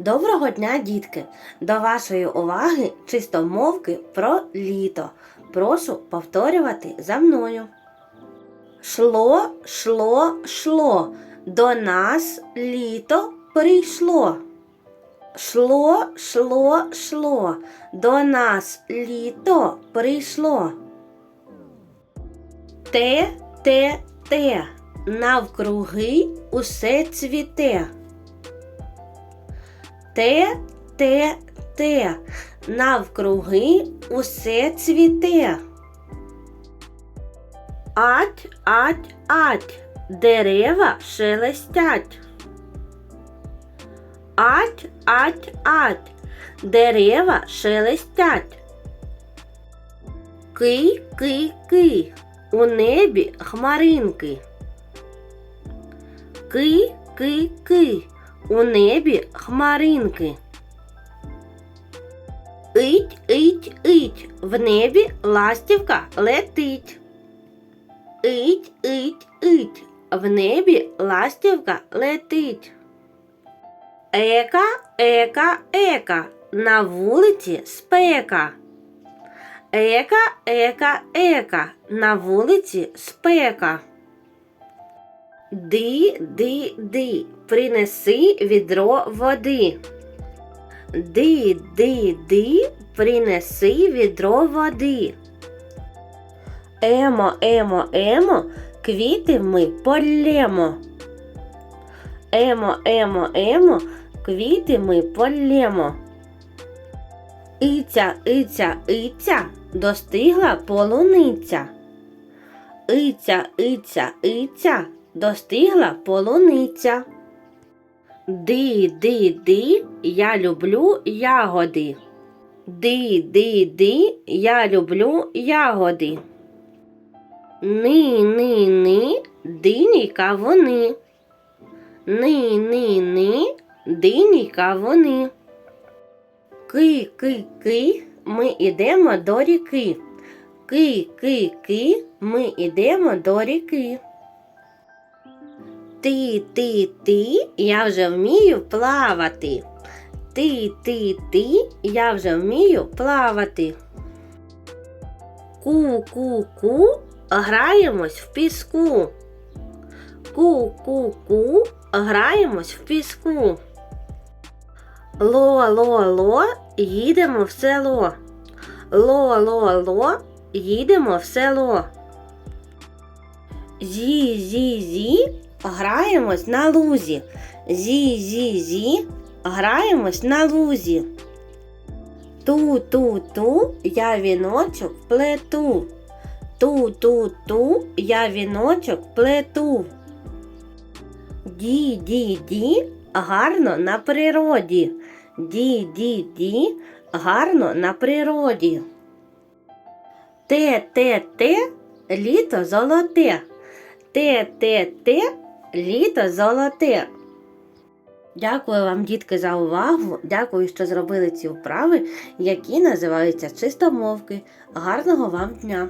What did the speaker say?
Доброго дня, дітки! До вашої уваги чистомовки про літо. Прошу повторювати за мною. Шло, шло, шло, до нас літо прийшло. Шло, шло, шло, до нас літо прийшло. Те, те, те, навкруги усе цвіте. Те, те, те, навкруги усе цвіте. Ать, ать, ать, дерева шелестять. Ать, ать, ать, дерева шелестять. Ки, ки, ки, у небі хмаринки. Ки, ки, ки, у небі хмаринки. Ить, ить, ить, в небі ластівка летить. Ить, ить, ить, в небі ластівка летить. Ека, ека, ека, на вулиці спека. Ека, ека, ека, на вулиці спека. Ди, ди, ди, принеси відро води. Ди, ди, ди, принеси відро води. Емо, емо, емо, квіти ми полємо. Емо, емо, емо, квіти ми полємо. Иця, иця, иця, достигла полуниця. Иця, иця, иця, достигла полуниця. Ди, ди, ди, я люблю ягоди. Ди, ди, ди, я люблю ягоди. Ни, ни, ни, дині кавуни. Ни, ни, ни, дині кавуни. Ки, ки, ки, ми ідемо до ріки. Ки, ки, ки, ми ідемо до ріки. Ти, ти, ти, я вже вмію плавати. Ти, ти, ти, я вже вмію плавати. Ку, ку, ку, граємось в піску. Ку, ку, ку, граємось в піску. Ло, ло, ло, їдемо в село. Ло, ло, ло, їдемо в село. Зі, зі, зі, граємось на лузі. Зі, зі, зі, граємось на лузі. Ту, ту, ту, я віночок плету. Ту, ту, ту, я віночок плету. Ді, ді, ді, гарно на природі. Ді, ді, ді, гарно на природі. Те, те, те, літо золоте. Те, те, те, літо золоте. Дякую вам, дітки, за увагу. Дякую, що зробили ці вправи, які називаються чистомовки. Гарного вам дня!